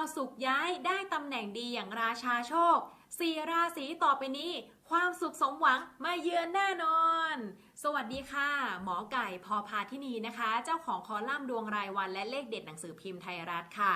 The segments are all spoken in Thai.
าวสุกย้ายได้ตำแหน่งดีอย่างราชาโชคสี่ราศีต่อไปนี้ ความสุขสมหวังมาเยือนแน่นอน สวัสดีค่ะ หมอไก่พอพาทินีนะคะ เจ้าของคอลัมน์ดวงรายวันและเลขเด็ดหนังสือพิมพ์ไทยรัฐค่ะ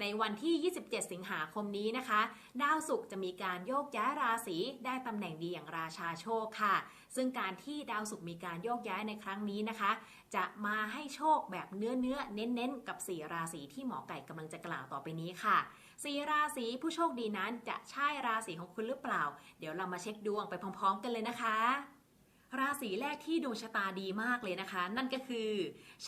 ในวันที่ 27 สิงหาคมนี้นะคะ ดาวศุกร์จะมีการโยกย้ายราศีได้ตำแหน่งดีอย่างราชาโชคค่ะ ซึ่งการที่ดาวศุกร์มีการโยกย้ายในครั้งนี้นะคะ จะมาให้โชคแบบเนื้อเนื้อเน้นๆ กับ 4 ราศีที่หมอไก่กำลังจะกล่าวต่อไปนี้ค่ะสี่ราศีผู้โชคดีนั้นจะใช่ราศีของคุณหรือเปล่า เดี๋ยวเรามาเช็คดวงไปพร้อม ๆ กันเลยนะคะ ราศีแรกที่ดวงชะตาดีมากเลยนะคะ นั่นก็คือ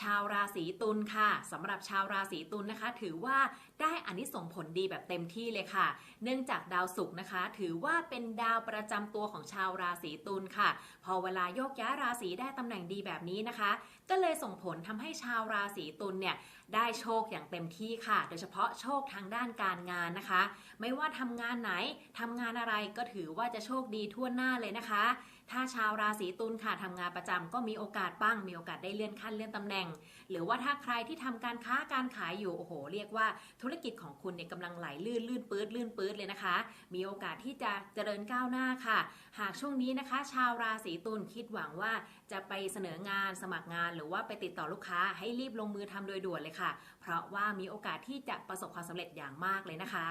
ชาวราศีตุลค่ะสำหรับชาวราศีตุลนะคะ ถือว่าได้อานิสงส์ผลดีแบบเต็มที่เลยค่ะ เนื่องจากดาวศุกร์นะคะ ถือว่าเป็นดาวประจำตัวของชาวราศีตุลค่ะ พอเวลาโยกย้ายราศีได้ตำแหน่งดีแบบนี้นะคะ ก็เลยส่งผลทำให้ชาวราศีตุลเนี่ยได้โชคอย่างเต็มที่ค่ะ โดยเฉพาะโชคทางด้านการงานนะคะ ไม่ว่าทำงานไหนทำงานอะไรก็ถือว่าจะโชคดีทั่วหน้าเลยนะคะ ถ้าชาวราศีตุลค่ะทำงานประจำก็มีโอกาสบ้าง มีโอกาสได้เลื่อนขั้นเลื่อนตำแหน่ง หรือว่าถ้าใครที่ทำการค้าการขายอยู่โอ้โห เรียกว่าธุรกิจของคุณเนี่ยกำลังไหลลื่นลื่นปื๊ดลื่นปื๊ดเลยนะคะ มีโอกาสที่จะเจริญก้าวหน้าค่ะ หากช่วงนี้นะคะ ชาวราศีตุลคิดหวังว่าจะไปเสนองานสมัครงาน หรือว่าไปติดต่อลูกค้าให้รีบลงมือทำโดยด่วนเลยค่ะ เพราะว่ามีโอกาสที่จะประสบความสำเร็จอย่างมากเลยนะคะ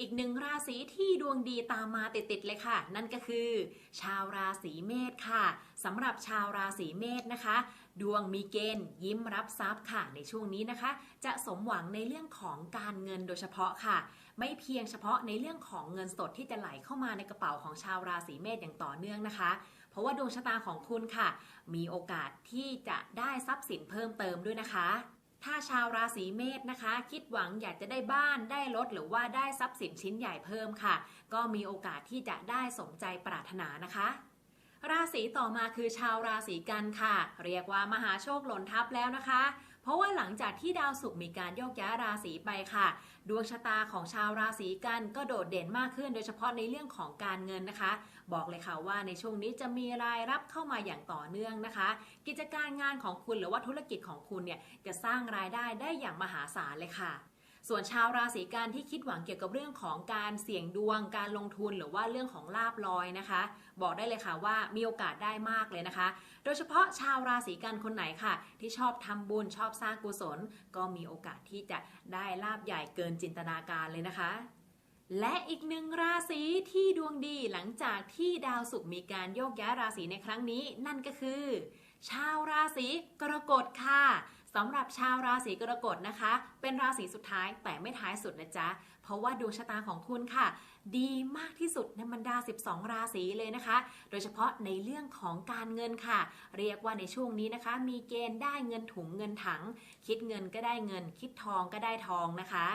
อีกหนึ่งราศีที่ดวงดีตามมาติดๆเลยค่ะ นั่นก็คือ ชาวราศีเมษค่ะสำหรับชาวราศีเมษนะคะ ดวงมีเกณฑ์ยิ้มรับทรัพย์ค่ะ ในช่วงนี้นะคะ จะสมหวังในเรื่องของการเงินโดยเฉพาะค่ะ ไม่เพียงเฉพาะในเรื่องของเงินสดที่จะไหลเข้ามาในกระเป๋าของชาวราศีเมษอย่างต่อเนื่องนะคะเพราะว่าดวงชะตาของคุณค่ะ มีโอกาสที่จะได้ทรัพย์สินเพิ่มเติมด้วยนะคะ ถ้าชาวราศีเมษนะคะ คิดหวังอยากจะได้บ้านได้รถหรือว่าได้ทรัพย์สินชิ้นใหญ่เพิ่มค่ะ ก็มีโอกาสที่จะได้สมใจปรารถนานะคะ ราศีต่อมาคือชาวราศีกันค่ะ เรียกว่ามหาโชคหล่นทับแล้วนะคะ ราะว่าหลังจากที่ดาวศุกร์มีการโยกย้ายราศีไปค่ะ ดวงชะตาของชาวราศีกันก็โดดเด่นมากขึ้น โดยเฉพาะในเรื่องของการเงินนะคะ บอกเลยค่ะว่าในช่วงนี้จะมีรายรับเข้ามาอย่างต่อเนื่องนะคะ กิจการงานของคุณหรือว่าธุรกิจของคุณเนี่ยจะสร้างรายได้ได้อย่างมหาศาลเลยค่ะ ส่วนชาวราศีกันที่คิดหวังเกี่ยวกับเรื่องของการเสี่ยงดวง การลงทุนหรือว่าเรื่องของลาบลอยนะคะ บอกได้เลยค่ะว่ามีโอกาสได้มากเลยนะคะ โดยเฉพาะชาวราศีกันคนไหนค่ะ ที่ชอบทำบุญชอบสร้างกุศล ก็มีโอกาสที่จะได้ลาบใหญ่เกินจินตนาการเลยนะคะและอีกหนึ่งราศีที่ดวงดีหลังจากที่ดาวศุกร์มีการโยกย้ายราศีในครั้งนี้ นั่นก็คือ ชาวราศีกรกฎค่ะ สำหรับชาวราศีกรกฎนะคะ เป็นราศีสุดท้ายแต่ไม่ท้ายสุดนะจ๊ะ เพราะว่าดวงชะตาของคุณค่ะ ดีมากที่สุดในบรรดา 12 ราศีเลยนะคะ โดยเฉพาะในเรื่องของการเงินค่ะ เรียกว่าในช่วงนี้นะคะ มีเกณฑ์ได้เงินถุงเงินถัง คิดเงินก็ได้เงิน คิดทองก็ได้ทองนะคะ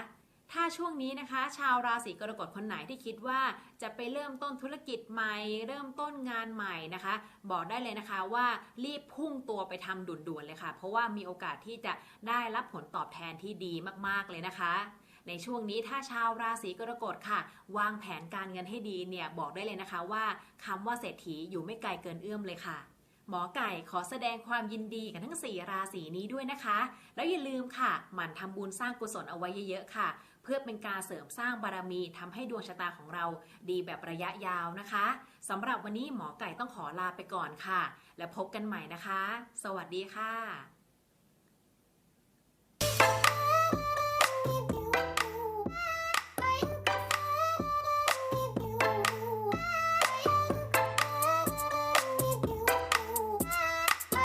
ถ้าช่วงนี้นะคะ ชาวราศีกรกฎคนไหนที่คิดว่าจะไปเริ่มต้นธุรกิจใหม่ เริ่มต้นงานใหม่นะคะ บอกได้เลยนะคะว่ารีบพุ่งตัวไปทำด่วนๆเลยค่ะ เพราะว่ามีโอกาสที่จะได้รับผลตอบแทนที่ดีมากๆเลยนะคะในช่วงนี้ถ้าชาวราศีกรกฎค่ะ วางแผนการเงินให้ดีเนี่ยบอกได้เลยนะคะว่าคำว่าเศรษฐีอยู่ไม่ไกลเกินเอื้อมเลยค่ะ หมอไก่ขอแสดงความยินดีกับทั้ง 4 ราศีนี้ด้วยนะคะ แล้วอย่าลืมค่ะ หมั่นทำบุญสร้างกุศลเอาไว้เยอะๆค่ะ เพื่อเป็นการเสริมสร้างบารมีทำให้ดวงชะตาของเราดีแบบระยะยาวนะคะสำหรับวันนี้หมอไก่ต้องขอลาไปก่อนค่ะ แล้วพบกันใหม่นะคะ สวัสดีค่ะ